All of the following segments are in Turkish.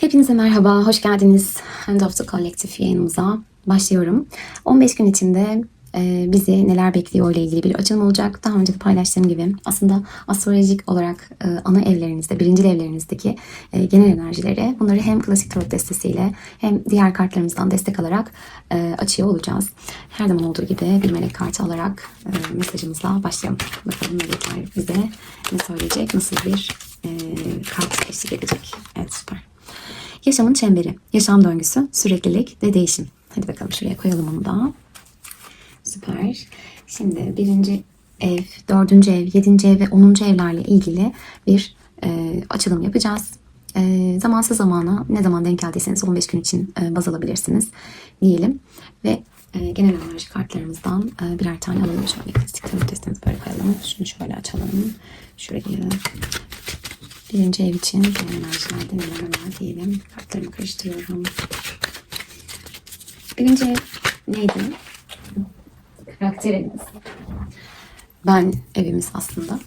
Hepinize merhaba, hoş geldiniz Hand of the Collective yayınımıza. Başlıyorum. 15 gün içinde e, bizi neler bekliyor ile ilgili bir açılım olacak. Daha önce de paylaştığım gibi aslında astrolojik olarak e, ana evlerinizde, birinci evlerinizdeki e, genel enerjileri bunları hem klasik tarot destesiyle hem diğer kartlarımızdan destek alarak açıyor olacağız. Her zaman olduğu gibi bir melek kartı alarak mesajımızla başlayalım. Bakalım melekler bize ne söyleyecek, nasıl bir kart eşlik edecek. Evet süper. Yaşamın çemberi, yaşam döngüsü, süreklilik ve değişim. Hadi bakalım şuraya koyalım onu da. Süper. Şimdi birinci ev, dördüncü ev, yedinci ev ve onuncu evlerle ilgili bir e, açılım yapacağız. E, zamansız zamana ne zaman denk geldiyseniz 15 gün için e, baz alabilirsiniz diyelim. Ve e, genel enerji kartlarımızdan e, birer tane alalım. Şöyle klasik testimizi böyle koyalım. Şunu şöyle açalım. Şurayı Birinci ev için genel enerjilerde neler diyelim. Kartlarımı karıştırıyorum. Birinci ev neydi? Karakterimiz. Ben evimiz aslında.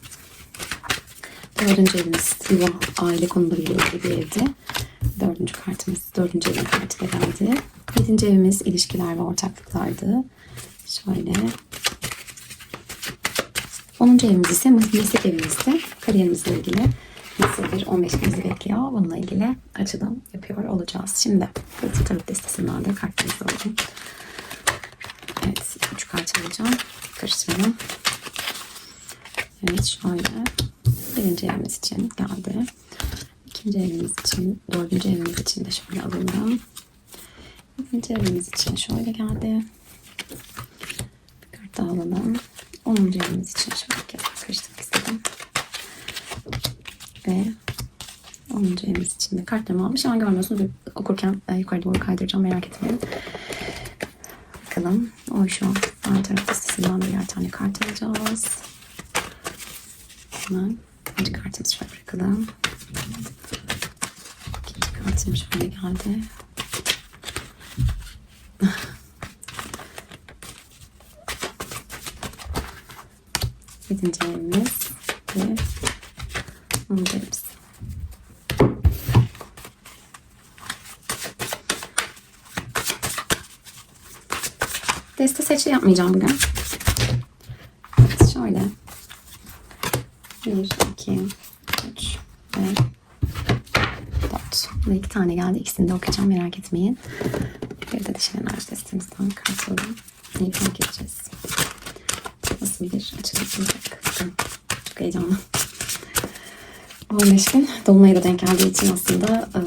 Dördüncü evimiz yuva, aile konularıyla ilgili bir evdi. Dördüncü kartımız, dördüncü evin kartı geldi. Yedinci evimiz ilişkiler ve ortaklıklardı. Şöyle. Onuncu evimiz ise meslek evimizde. Kariyerimizle ilgili nasıl bir 15 günümüzü bekliyor. Bununla ilgili açılım yapıyor olacağız. Şimdi Kılıçlı Tarot destesinden de kartlarımızı alalım. Evet, 3 kart alacağım. Karıştıralım. Evet, şöyle. Birinci evimiz için geldi. İkinci evimiz için, dördüncü evimiz için de şöyle alıyorum. İkinci evimiz için şöyle geldi. Bir kart daha alalım. Onuncu evimiz için şöyle karıştırmak istedim ve 10. evimiz için de kartlarımı almış. Ama görmüyorsunuz. Okurken e, yukarı doğru kaydıracağım. Merak etmeyin. Bakalım. O şu an ön taraf birer tane kart alacağız. Hemen birinci kartımızı şöyle bırakalım. İkinci kartım şöyle geldi. Yedinci evimiz ve evimiz. Deste seçi yapmayacağım bugün. Şöyle. 1, 2, 3 ve 4. Ve iki tane geldi. İkisini de okuyacağım merak etmeyin. Bir de dişil enerji testimizden kart alalım. Neyi fark edeceğiz? Nasıl bir açılım olacak? Çok heyecanlı. 15 gün Dolunay'a denk geldiği için aslında e,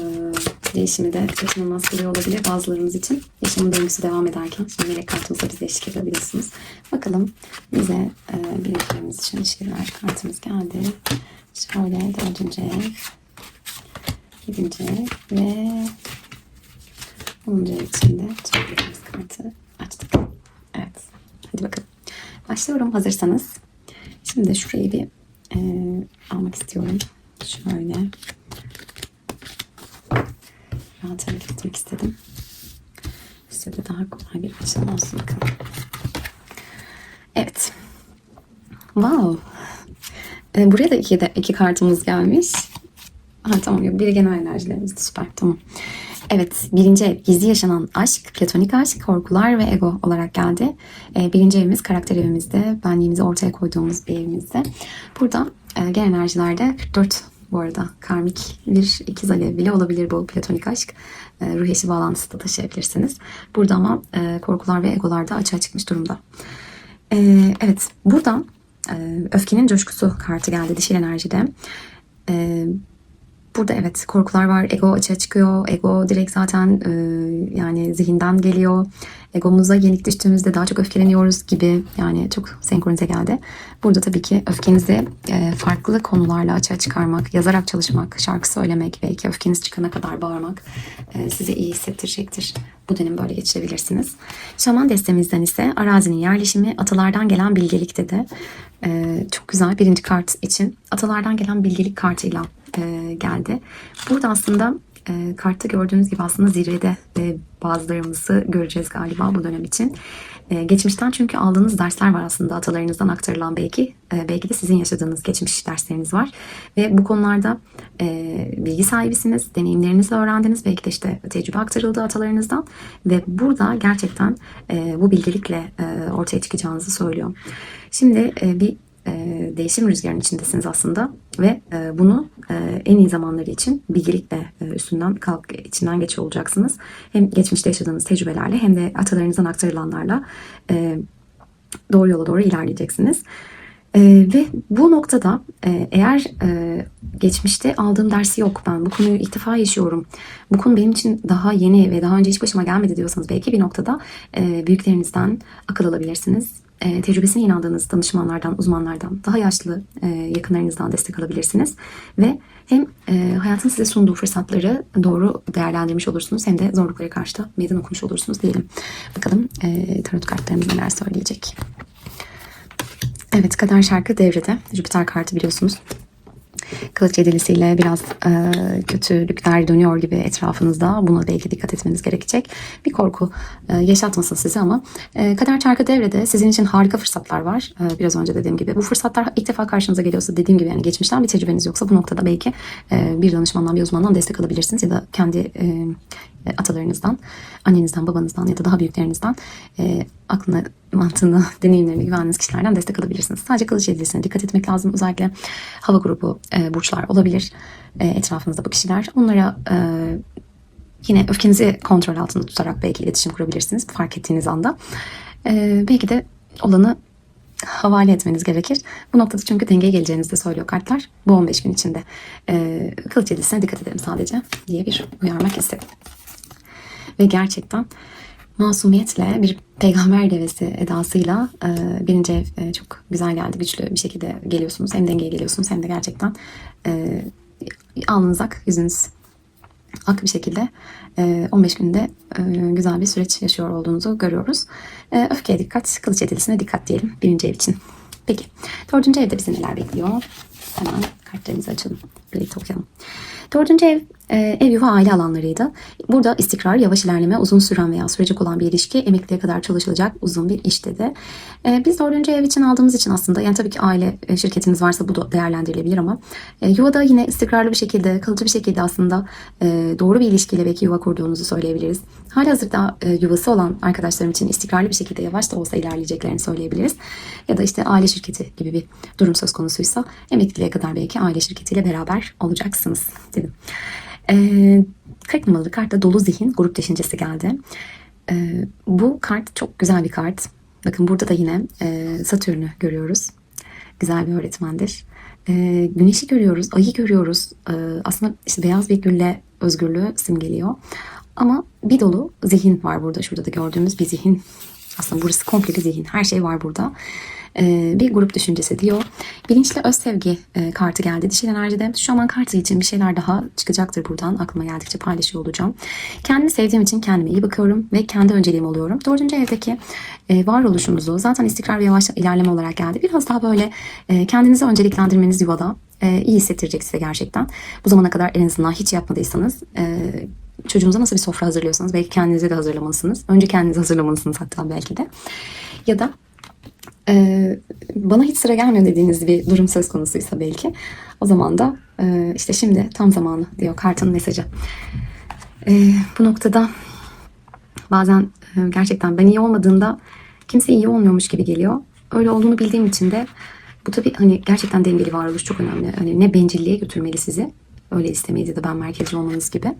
değişimi de kaçınılmaz kılıyor olabilir bazılarımız için. Yaşamın döngüsü devam ederken şimdi melek kartımızla bize eşlik edebilirsiniz. Bakalım bize e, bilgilerimiz için şiirler kartımız geldi. Şöyle dördüncü ev, yedinci ve onuncu ev için de çevirdiğimiz kartı açtık. Evet. Hadi bakalım. Başlıyorum hazırsanız. Şimdi şurayı bir e, almak istiyorum. Şöyle. Rahat hareket etmek istedim. Size de daha kolay bir açılım olsun. Evet. Wow. Ee, buraya da iki, de, iki kartımız gelmiş. Ha tamam. Biri genel enerjilerimiz. Süper tamam. Evet, birinci ev gizli yaşanan aşk, platonik aşk, korkular ve ego olarak geldi. Ee, birinci evimiz karakter evimizde, benliğimizi ortaya koyduğumuz bir evimizde. Burada e, genel enerjilerde 44 bu arada karmik bir ikiz alev bile olabilir bu platonik aşk. E, ruh eşi bağlantısı da taşıyabilirsiniz. Burada ama e, korkular ve egolar da açığa çıkmış durumda. E, evet, buradan e, öfkenin coşkusu kartı geldi dişil enerjide. E, Burada evet korkular var. Ego açığa çıkıyor. Ego direkt zaten e, yani zihinden geliyor. Egomuza yenik düştüğümüzde daha çok öfkeleniyoruz gibi yani çok senkronize geldi. Burada tabii ki öfkenizi e, farklı konularla açığa çıkarmak, yazarak çalışmak, şarkı söylemek, belki öfkeniz çıkana kadar bağırmak e, size iyi hissettirecektir. Bu dönem böyle geçirebilirsiniz. Şaman destemizden ise arazinin yerleşimi atalardan gelen bilgelik dedi. E, çok güzel birinci kart için atalardan gelen bilgelik kartıyla e, geldi. Burada aslında e, kartta gördüğünüz gibi aslında zirvede e, bazılarımızı göreceğiz galiba bu dönem için. E, geçmişten çünkü aldığınız dersler var aslında atalarınızdan aktarılan belki. E, belki de sizin yaşadığınız geçmiş dersleriniz var. Ve bu konularda e, bilgi sahibisiniz, deneyimlerinizle öğrendiniz. Belki de işte tecrübe aktarıldı atalarınızdan. Ve burada gerçekten e, bu bilgelikle e, ortaya çıkacağınızı söylüyor. Şimdi e, bir e, değişim rüzgarının içindesiniz aslında ve e, bunu e, en iyi zamanları için bilgelikle e, üstünden kalk içinden geçiyor olacaksınız. Hem geçmişte yaşadığınız tecrübelerle hem de atalarınızdan aktarılanlarla e, doğru yola doğru ilerleyeceksiniz. E, ve bu noktada e, eğer e, geçmişte aldığım dersi yok ben bu konuyu ilk defa yaşıyorum. Bu konu benim için daha yeni ve daha önce hiç başıma gelmedi diyorsanız belki bir noktada e, büyüklerinizden akıl alabilirsiniz e, tecrübesine inandığınız danışmanlardan, uzmanlardan, daha yaşlı e, yakınlarınızdan destek alabilirsiniz. Ve hem e, hayatın size sunduğu fırsatları doğru değerlendirmiş olursunuz hem de zorluklara karşı da meydan okumuş olursunuz diyelim. Bakalım e, tarot kartlarımız neler söyleyecek. Evet, kader şarkı devrede. Jüpiter kartı biliyorsunuz. Kılıç yedilisiyle biraz e, kötülükler dönüyor gibi etrafınızda. Buna belki dikkat etmeniz gerekecek. Bir korku e, yaşatmasın sizi ama e, kader çarkı devrede sizin için harika fırsatlar var. E, biraz önce dediğim gibi. Bu fırsatlar ilk defa karşınıza geliyorsa dediğim gibi yani geçmişten bir tecrübeniz yoksa bu noktada belki e, bir danışmandan bir uzmandan destek alabilirsiniz ya da kendi e, atalarınızdan, annenizden, babanızdan ya da daha büyüklerinizden e, aklına, mantığına, deneyimlerine güvendiğiniz kişilerden destek alabilirsiniz. Sadece kılıç yedilisine dikkat etmek lazım. Özellikle hava grubu e, burçlar olabilir e, etrafınızda bu kişiler. Onlara e, yine öfkenizi kontrol altında tutarak belki iletişim kurabilirsiniz fark ettiğiniz anda. E, belki de olanı havale etmeniz gerekir. Bu noktada çünkü dengeye geleceğinizi de söylüyor kartlar. Bu 15 gün içinde. E, kılıç yedilisine dikkat edelim sadece diye bir uyarmak istedim. Ve gerçekten masumiyetle bir peygamber devesi edasıyla e, birinci ev e, çok güzel geldi. Güçlü bir şekilde geliyorsunuz. Hem dengeye geliyorsunuz hem de gerçekten e, alnınız ak, yüzünüz ak bir şekilde e, 15 günde e, güzel bir süreç yaşıyor olduğunuzu görüyoruz. E, öfkeye dikkat, kılıç edilisine dikkat diyelim birinci ev için. Peki dördüncü evde bizi neler bekliyor? Hemen kartlarımızı açalım. Birlikte okuyalım. Dördüncü ev e, ev yuva aile alanlarıydı. Burada istikrar, yavaş ilerleme, uzun süren veya sürecek olan bir ilişki, emekliye kadar çalışılacak uzun bir iş dedi. E, biz dördüncü ev için aldığımız için aslında yani tabii ki aile e, şirketiniz varsa bu da değerlendirilebilir ama e, yuvada yine istikrarlı bir şekilde, kalıcı bir şekilde aslında e, doğru bir ilişkiyle belki yuva kurduğunuzu söyleyebiliriz. Halihazırda e, yuvası olan arkadaşlarım için istikrarlı bir şekilde yavaş da olsa ilerleyeceklerini söyleyebiliriz. Ya da işte aile şirketi gibi bir durum söz konusuysa emekliliğe kadar belki aile şirketiyle beraber olacaksınız dedim. Ee, 40 numaralı kartta dolu zihin grup düşüncesi geldi. Ee, bu kart çok güzel bir kart. Bakın burada da yine e, Satürn'ü görüyoruz. Güzel bir öğretmendir. E, güneşi görüyoruz, ayı görüyoruz. E, aslında işte beyaz bir gülle özgürlüğü simgeliyor. Ama bir dolu zihin var burada. Şurada da gördüğümüz bir zihin. Aslında burası komple bir zihin. Her şey var burada. Ee, bir grup düşüncesi diyor. Bilinçli öz sevgi e, kartı geldi. Dişil enerjide şu an kartı için bir şeyler daha çıkacaktır buradan. Aklıma geldikçe paylaşıyor olacağım. Kendimi sevdiğim için kendime iyi bakıyorum ve kendi önceliğim oluyorum. Dördüncü evdeki e, varoluşumuzu zaten istikrar ve yavaş ilerleme olarak geldi. Biraz daha böyle e, kendinizi önceliklendirmeniz yuvada iyi hissettirecek size gerçekten. Bu zamana kadar en azından hiç yapmadıysanız çocuğunuza nasıl bir sofra hazırlıyorsanız belki kendinize de hazırlamalısınız. Önce kendinizi hazırlamalısınız hatta belki de. Ya da e, bana hiç sıra gelmiyor dediğiniz bir durum söz konusuysa belki o zaman da e, işte şimdi tam zamanı diyor kartın mesajı. E, bu noktada bazen e, gerçekten ben iyi olmadığımda kimse iyi olmuyormuş gibi geliyor. Öyle olduğunu bildiğim için de bu tabii hani gerçekten dengeli varoluş çok önemli. Hani ne bencilliğe götürmeli sizi öyle istemeyiz ya da ben merkezci olmanız gibi.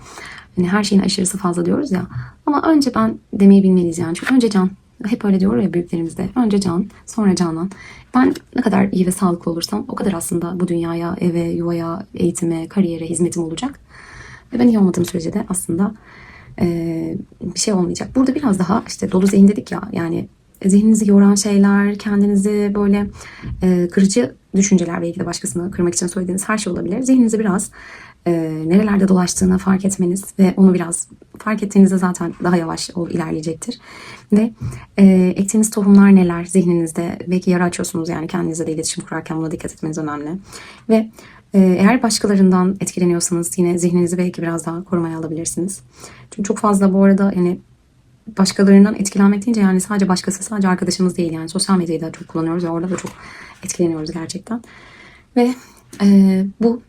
Hani her şeyin aşırısı fazla diyoruz ya. Ama önce ben demeyi bilmeliyiz yani. Çünkü önce can hep öyle diyor ya büyüklerimizde. Önce can, sonra canan. Ben ne kadar iyi ve sağlıklı olursam o kadar aslında bu dünyaya, eve, yuvaya, eğitime, kariyere hizmetim olacak. Ve ben iyi olmadığım sürece de aslında e, bir şey olmayacak. Burada biraz daha işte dolu zihin dedik ya yani zihninizi yoran şeyler, kendinizi böyle e, kırıcı düşünceler belki de başkasını kırmak için söylediğiniz her şey olabilir. Zihninizi biraz e, nerelerde dolaştığını fark etmeniz ve onu biraz fark ettiğinizde zaten daha yavaş o ilerleyecektir. Ve e, ektiğiniz tohumlar neler zihninizde belki yara açıyorsunuz yani kendinizle de iletişim kurarken buna dikkat etmeniz önemli. Ve e, eğer başkalarından etkileniyorsanız yine zihninizi belki biraz daha korumaya alabilirsiniz. Çünkü çok fazla bu arada yani başkalarından etkilenmek deyince yani sadece başkası sadece arkadaşımız değil yani sosyal medyayı da çok kullanıyoruz ve orada da çok etkileniyoruz gerçekten. Ve e, bu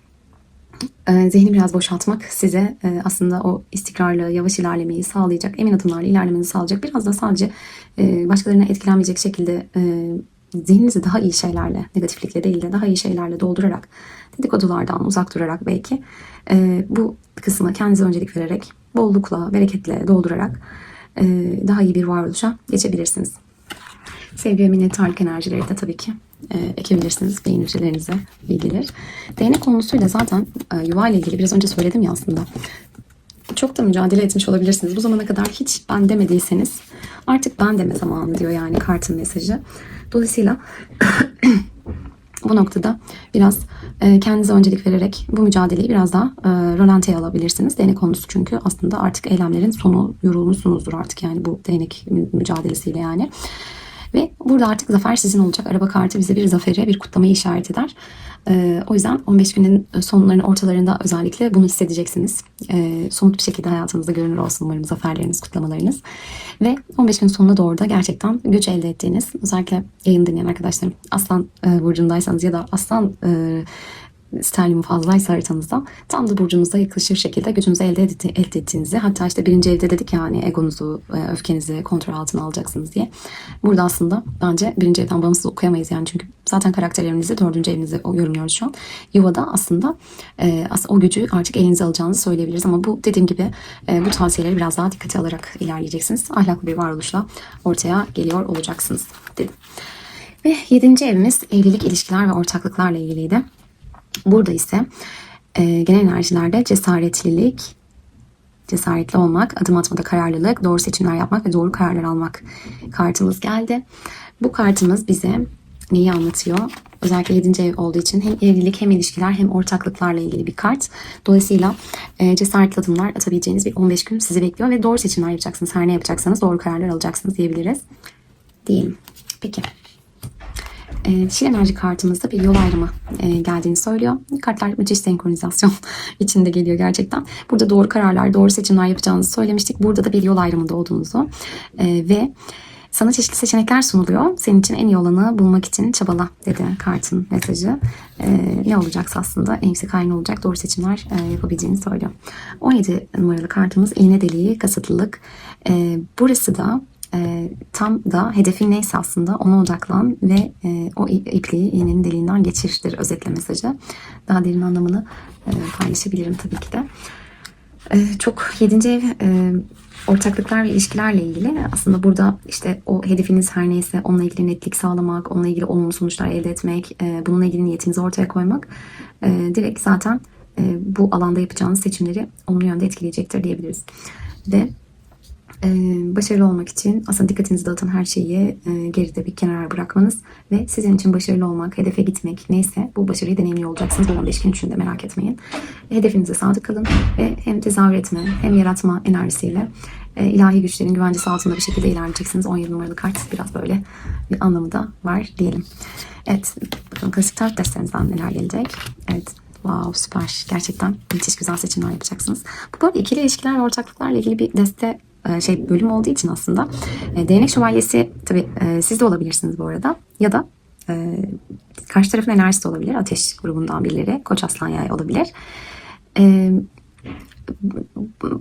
zihni biraz boşaltmak size e, aslında o istikrarlı, yavaş ilerlemeyi sağlayacak, emin adımlarla ilerlemenizi sağlayacak. Biraz da sadece e, başkalarına etkilenmeyecek şekilde e, zihninizi daha iyi şeylerle, negatiflikle değil de daha iyi şeylerle doldurarak, dedikodulardan uzak durarak belki bu kısmı kendinize öncelik vererek, bollukla, bereketle doldurarak daha iyi bir varoluşa geçebilirsiniz. Sevgi ve minnettarlık enerjileri de tabii ki e, ekebilirsiniz beyin hücrelerinize gelir. Değnek konusuyla zaten e, yuva ile ilgili biraz önce söyledim ya aslında. Çok da mücadele etmiş olabilirsiniz. Bu zamana kadar hiç ben demediyseniz artık ben deme zamanı diyor yani kartın mesajı. Dolayısıyla bu noktada biraz e, kendinize öncelik vererek bu mücadeleyi biraz daha e, rölantiye alabilirsiniz. Değnek konusu çünkü aslında artık eylemlerin sonu yorulmuşsunuzdur artık yani bu değnek mü- mücadelesiyle yani. Ve burada artık zafer sizin olacak. Araba kartı bize bir zaferi, bir kutlamayı işaret eder. Ee, o yüzden 15 günün sonlarının ortalarında özellikle bunu hissedeceksiniz. Ee, somut bir şekilde hayatınızda görünür olsun umarım zaferleriniz, kutlamalarınız. Ve 15 gün sonuna doğru da gerçekten güç elde ettiğiniz, özellikle yayın dinleyen arkadaşlarım, Aslan e, burcundaysanız ya da Aslan e, sterlin fazlaysa haritanızda tam da burcunuza yaklaşır şekilde gücünüzü elde, etti- elde ettiğinizi hatta işte birinci evde dedik ya hani egonuzu, e, öfkenizi kontrol altına alacaksınız diye. Burada aslında bence birinci evden bağımsız okuyamayız yani çünkü zaten karakterlerinizi dördüncü evinizi yorumluyoruz şu an. Yuvada aslında e, o gücü artık elinize alacağınızı söyleyebiliriz ama bu dediğim gibi e, bu tavsiyeleri biraz daha dikkate alarak ilerleyeceksiniz. Ahlaklı bir varoluşla ortaya geliyor olacaksınız dedim. Ve yedinci evimiz evlilik, ilişkiler ve ortaklıklarla ilgiliydi. Burada ise e, genel enerjilerde cesaretlilik, cesaretli olmak, adım atmada kararlılık, doğru seçimler yapmak ve doğru kararlar almak kartımız geldi. Bu kartımız bize neyi anlatıyor? Özellikle 7. ev olduğu için hem evlilik hem ilişkiler hem ortaklıklarla ilgili bir kart. Dolayısıyla e, cesaretli adımlar atabileceğiniz bir 15 gün sizi bekliyor ve doğru seçimler yapacaksınız. Her ne yapacaksanız doğru kararlar alacaksınız diyebiliriz. Diyelim. Peki. Dişil enerji kartımızda bir yol ayrımı e, geldiğini söylüyor. Kartlar müthiş senkronizasyon içinde geliyor gerçekten. Burada doğru kararlar, doğru seçimler yapacağınızı söylemiştik. Burada da bir yol ayrımında olduğunuzu e, ve sana çeşitli seçenekler sunuluyor. Senin için en iyi olanı bulmak için çabala dedi kartın mesajı. E, ne olacaksa aslında en yüksek halin olacak doğru seçimler e, yapabileceğini söylüyor. 17 numaralı kartımız iğne deliği, kasıtlılık. E, burası da e, tam da hedefin neyse aslında ona odaklan ve e, o ip- ipliği iğnenin deliğinden geçirdir özetle mesajı. Daha derin anlamını e, paylaşabilirim tabii ki de. E, çok yedinci ev e, ortaklıklar ve ilişkilerle ilgili aslında burada işte o hedefiniz her neyse onunla ilgili netlik sağlamak, onunla ilgili olumlu sonuçlar elde etmek, e, bununla ilgili niyetinizi ortaya koymak e, direkt zaten e, bu alanda yapacağınız seçimleri olumlu yönde etkileyecektir diyebiliriz. Ve ee, başarılı olmak için aslında dikkatinizi dağıtan her şeyi e, geride bir kenara bırakmanız ve sizin için başarılı olmak, hedefe gitmek neyse bu başarıyı deneyimliyor olacaksınız bu 15 gün içinde merak etmeyin. Hedefinize sadık kalın ve hem tezahür etme hem yaratma enerjisiyle e, ilahi güçlerin güvencesi altında bir şekilde ilerleyeceksiniz. 17 numaralı kart biraz böyle bir anlamı da var diyelim. Evet, bakalım klasik tarot derslerimizden neler gelecek. Evet, Wow süper. Gerçekten müthiş güzel seçimler yapacaksınız. Bu böyle ikili ilişkiler ve ortaklıklarla ilgili bir deste e, şey bölüm olduğu için aslında e, değnek şövalyesi tabii e, siz de olabilirsiniz bu arada ya da e, karşı tarafın enerjisi de olabilir. Ateş grubundan birileri. Koç aslan yay olabilir. E,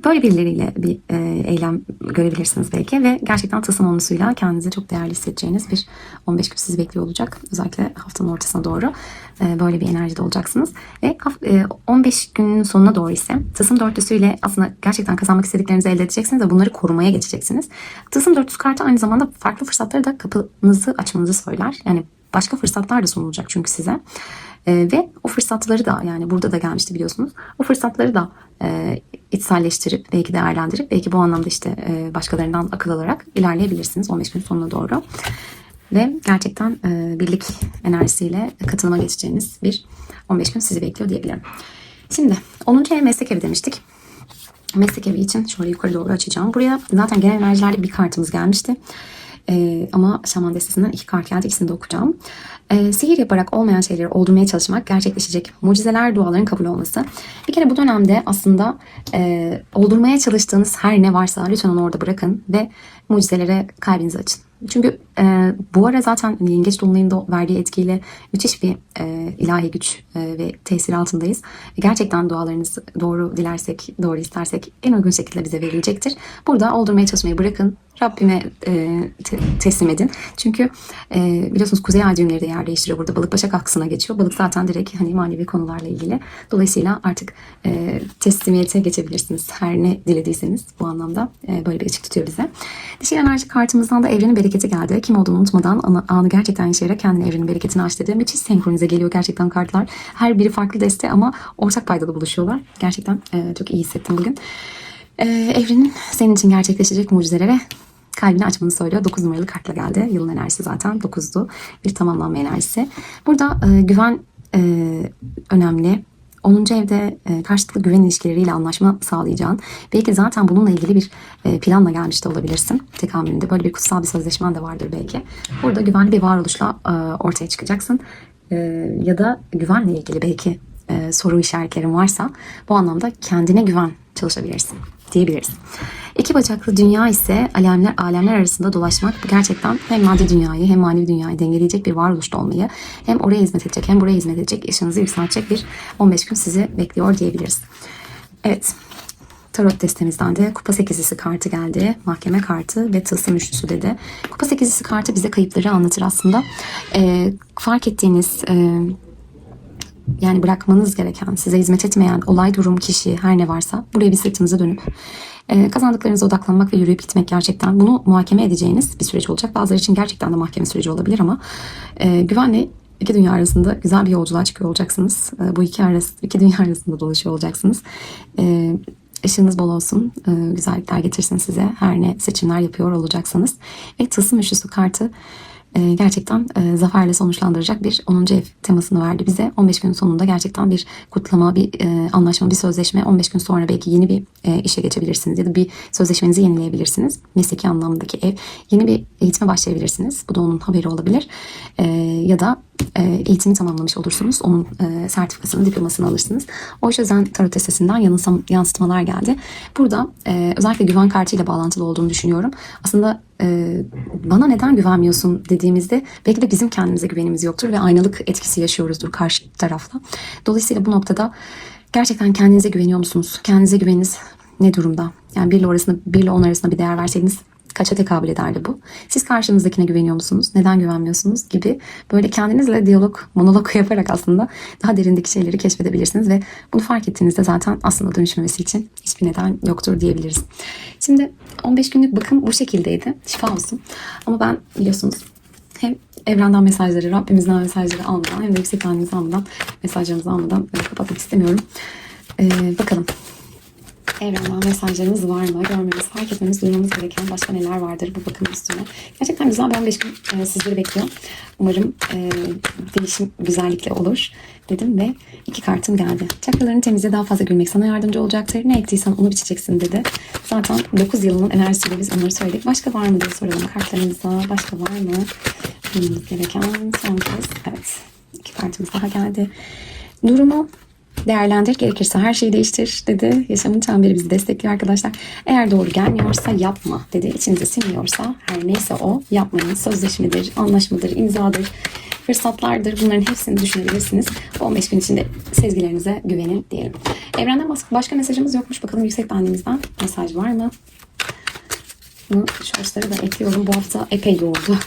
böyle birileriyle bir e, eylem görebilirsiniz belki ve gerçekten tılsım olmasıyla kendinizi çok değerli hissedeceğiniz bir 15 gün sizi bekliyor olacak. Özellikle haftanın ortasına doğru e, böyle bir enerjide olacaksınız. Ve e, 15 günün sonuna doğru ise tılsım dörtlüsüyle aslında gerçekten kazanmak istediklerinizi elde edeceksiniz ve bunları korumaya geçeceksiniz. Tılsım dörtlüsü kartı aynı zamanda farklı fırsatları da kapınızı açmanızı söyler. Yani başka fırsatlar da sunulacak çünkü size. Ee, ve o fırsatları da yani burada da gelmişti biliyorsunuz. O fırsatları da e, içselleştirip belki değerlendirip belki bu anlamda işte e, başkalarından akıl alarak ilerleyebilirsiniz 15 gün sonuna doğru. Ve gerçekten e, birlik enerjisiyle katılıma geçeceğiniz bir 15 gün sizi bekliyor diyebilirim. Şimdi 10. ev meslek evi demiştik. Meslek evi için şöyle yukarı doğru açacağım. Buraya zaten genel enerjilerde bir kartımız gelmişti. Ee, ama şaman destesinden iki kart geldi. İkisini de okuyacağım. Ee, sihir yaparak olmayan şeyleri oldurmaya çalışmak gerçekleşecek. Mucizeler, duaların kabul olması. Bir kere bu dönemde aslında e, oldurmaya çalıştığınız her ne varsa lütfen onu orada bırakın ve mucizelere kalbinizi açın. Çünkü e, bu ara zaten Yengeç Dolunay'ın verdiği etkiyle müthiş bir e, ilahi güç e, ve tesir altındayız. Gerçekten dualarınızı doğru dilersek, doğru istersek en uygun şekilde bize verilecektir. Burada oldurmaya çalışmayı bırakın. Rabbime e, te- teslim edin. Çünkü e, biliyorsunuz kuzey ay düğümleri de yer. Burada balık başak aksına geçiyor. Balık zaten direkt hani manevi konularla ilgili. Dolayısıyla artık e, teslimiyete geçebilirsiniz. Her ne dilediyseniz bu anlamda e, böyle bir ışık tutuyor bize. Dişil enerji kartımızdan da evrenin bereketi geldi. Kim olduğunu unutmadan anı, anı gerçekten yaşayarak kendine evrenin bereketini aç dedi. Müthiş senkronize geliyor gerçekten kartlar. Her biri farklı deste ama ortak paydada buluşuyorlar. Gerçekten e, çok iyi hissettim bugün. E, evrenin senin için gerçekleşecek mucizelere kalbini açmanı söylüyor. 9 numaralı kartla geldi. Yılın enerjisi zaten 9'du. Bir tamamlanma enerjisi. Burada e, güven e, önemli. 10. evde e, karşılıklı güven ilişkileriyle anlaşma sağlayacağın. Belki zaten bununla ilgili bir e, planla gelmiş de olabilirsin. Tekamülünde böyle bir kutsal bir sözleşmen de vardır belki. Burada güvenli bir varoluşla e, ortaya çıkacaksın. E, ya da güvenle ilgili belki e, soru işaretlerin varsa bu anlamda kendine güven çalışabilirsin diyebiliriz. İki bacaklı dünya ise alemler alemler arasında dolaşmak bu gerçekten hem maddi dünyayı hem manevi dünyayı dengeleyecek bir varoluşta olmayı hem oraya hizmet edecek hem buraya hizmet edecek yaşınızı yükseltecek bir 15 gün sizi bekliyor diyebiliriz. Evet. Tarot destemizden de kupa sekizlisi kartı geldi. Mahkeme kartı ve tılsım üçlüsü dedi. Kupa sekizlisi kartı bize kayıpları anlatır aslında. Ee, fark ettiğiniz e, yani bırakmanız gereken, size hizmet etmeyen olay, durum, kişi her ne varsa buraya bir sırtınıza dönüp e, kazandıklarınıza odaklanmak ve yürüyüp gitmek gerçekten bunu muhakeme edeceğiniz bir süreç olacak. Bazıları için gerçekten de mahkeme süreci olabilir ama e, güvenle iki dünya arasında güzel bir yolculuğa çıkıyor olacaksınız. E, bu iki arası, iki dünya arasında dolaşıyor olacaksınız. E, Işığınız bol olsun, e, güzellikler getirsin size. Her ne seçimler yapıyor olacaksanız. Ve tılsım üçlüsü kartı e, gerçekten e, zaferle sonuçlandıracak bir 10. ev temasını verdi bize. 15 gün sonunda gerçekten bir kutlama, bir e, anlaşma, bir sözleşme. 15 gün sonra belki yeni bir e, işe geçebilirsiniz ya da bir sözleşmenizi yenileyebilirsiniz. Mesleki anlamdaki ev. Yeni bir eğitime başlayabilirsiniz. Bu da onun haberi olabilir. E, ya da eğitimi tamamlamış olursunuz. Onun e, sertifikasını, diplomasını alırsınız. O yüzden tarot testesinden yanılsam, yansıtmalar geldi. Burada e, özellikle güven kartıyla bağlantılı olduğunu düşünüyorum. Aslında e, bana neden güvenmiyorsun dediğimizde belki de bizim kendimize güvenimiz yoktur ve aynalık etkisi yaşıyoruzdur karşı tarafla. Dolayısıyla bu noktada gerçekten kendinize güveniyor musunuz? Kendinize güveniniz ne durumda? Yani 1 ile, arasında, 1 ile 10 arasında bir değer verseydiniz kaça tekabül ederdi bu? Siz karşınızdakine güveniyor musunuz? Neden güvenmiyorsunuz? Gibi böyle kendinizle diyalog, monolog yaparak aslında daha derindeki şeyleri keşfedebilirsiniz ve bunu fark ettiğinizde zaten aslında dönüşmemesi için hiçbir neden yoktur diyebiliriz. Şimdi 15 günlük bakım bu şekildeydi. Şifa olsun. Ama ben biliyorsunuz hem evrenden mesajları, Rabbimizden mesajları almadan hem de yüksek halimizi almadan, mesajlarımızı almadan kapatmak istemiyorum. Ee, bakalım evrenden mesajlarımız var mı? Görmemiz, fark etmemiz, duymamız gereken başka neler vardır bu bakım üstüne. Gerçekten güzel bir 15 gün e, sizleri bekliyor. Umarım e, değişim güzellikle olur dedim ve iki kartım geldi. Çakralarını temizle daha fazla gülmek sana yardımcı olacaktır. Ne ektiysen onu biçeceksin dedi. Zaten 9 yılının enerjisiyle biz onları söyledik. Başka var mı diye soralım kartlarımıza. Başka var mı? Bilmemiz gereken son kez. Evet. iki kartımız daha geldi. Durumu değerlendir gerekirse her şeyi değiştir dedi. Yaşamın çemberi bizi destekliyor arkadaşlar. Eğer doğru gelmiyorsa yapma dedi. İçinize sinmiyorsa her neyse o yapmayın. Sözleşmedir, anlaşmadır, imzadır, fırsatlardır. Bunların hepsini düşünebilirsiniz. Bu 15 gün içinde sezgilerinize güvenin diyelim. Evrenden başka mesajımız yokmuş. Bakalım yüksek benliğimizden mesaj var mı? Bunu shortsları da ekliyorum. Bu hafta epey yoğundu.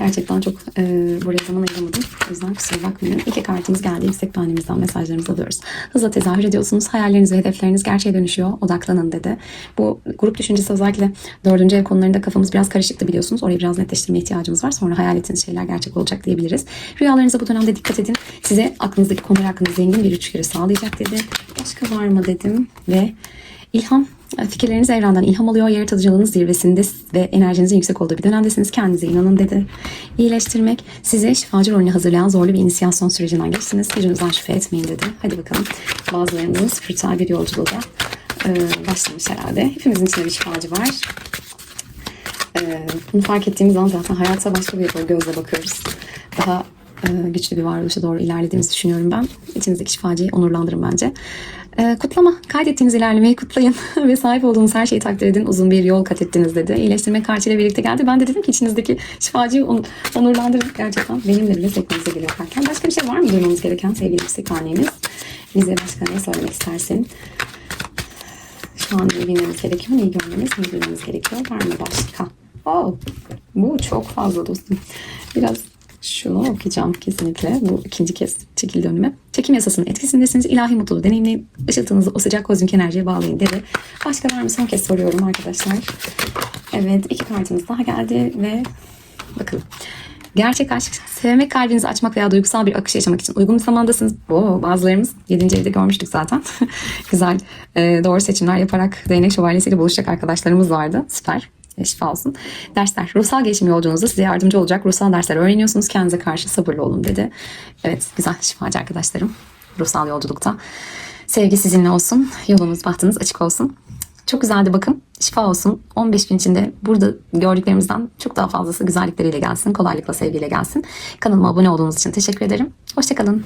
Gerçekten çok e, buraya zaman ayıramadım. O yüzden kusura bakmayın. İki kartımız geldi. Yüksek benliğimizden mesajlarımızı alıyoruz. Hızla tezahür ediyorsunuz. Hayalleriniz ve hedefleriniz gerçeğe dönüşüyor. Odaklanın dedi. Bu grup düşüncesi özellikle dördüncü ev konularında kafamız biraz karışıktı biliyorsunuz. Orayı biraz netleştirmeye ihtiyacımız var. Sonra hayal ettiğiniz şeyler gerçek olacak diyebiliriz. Rüyalarınıza bu dönemde dikkat edin. Size aklınızdaki konular hakkında zengin bir üçgörü sağlayacak dedi. Başka var mı dedim ve İlham, fikirleriniz evrenden ilham alıyor. Yaratıcılığınız zirvesinde ve enerjinizin yüksek olduğu bir dönemdesiniz. Kendinize inanın dedi. İyileştirmek, sizi şifacı rolüne hazırlayan zorlu bir inisiyasyon sürecinden geçtiniz. Gücünüzden şüphe etmeyin dedi. Hadi bakalım. Bazılarınız spiritel bir yolculuğa e, başlamış herhalde. Hepimizin içinde bir şifacı var. E, bunu fark ettiğimiz an zaten hayata başka bir gözle bakıyoruz. Daha güçlü bir varoluşa doğru ilerlediğimizi düşünüyorum ben. İçinizdeki şifacıyı onurlandırın bence. Ee, kutlama. Kaydettiğiniz ilerlemeyi kutlayın ve sahip olduğunuz her şeyi takdir edin. Uzun bir yol kat ettiniz dedi. İyileştirme kartıyla birlikte geldi. Ben de dedim ki içinizdeki şifacıyı on- onurlandırın. Gerçekten benimle bile sekmenize geliyor. Başka bir şey var mı duymamız gereken sevgili psik annemiz? Bize başka ne söylemek istersin? Şu an neyi bilmemiz gerekiyor, neyi görmemiz, neyi bilmemiz gerekiyor. Var mı başka? Oh, bu çok fazla dostum. Biraz şunu okuyacağım kesinlikle. Bu ikinci kez çekildi önüme. Çekim yasasının etkisindesiniz. İlahi mutluluğu deneyimleyin. Işıltınızı o sıcak kozmik enerjiye bağlayın dedi. Başka var mı? Son kez soruyorum arkadaşlar. Evet iki kartımız daha geldi ve bakalım. Gerçek aşk, sevmek kalbinizi açmak veya duygusal bir akış yaşamak için uygun bir zamandasınız. Oo, bazılarımız 7. evde görmüştük zaten. Güzel, e, doğru seçimler yaparak değnek şövalyesiyle buluşacak arkadaşlarımız vardı. Süper. Şifa olsun. Dersler. Ruhsal gelişim yolculuğunuzda size yardımcı olacak ruhsal dersler öğreniyorsunuz. Kendinize karşı sabırlı olun dedi. Evet, güzel şifacı arkadaşlarım. Ruhsal yolculukta. Sevgi sizinle olsun. Yolunuz, bahtınız açık olsun. Çok güzeldi bakım. Şifa olsun. 15 gün içinde burada gördüklerimizden çok daha fazlası güzellikleriyle gelsin. Kolaylıkla sevgiyle gelsin. Kanalıma abone olduğunuz için teşekkür ederim. Hoşçakalın.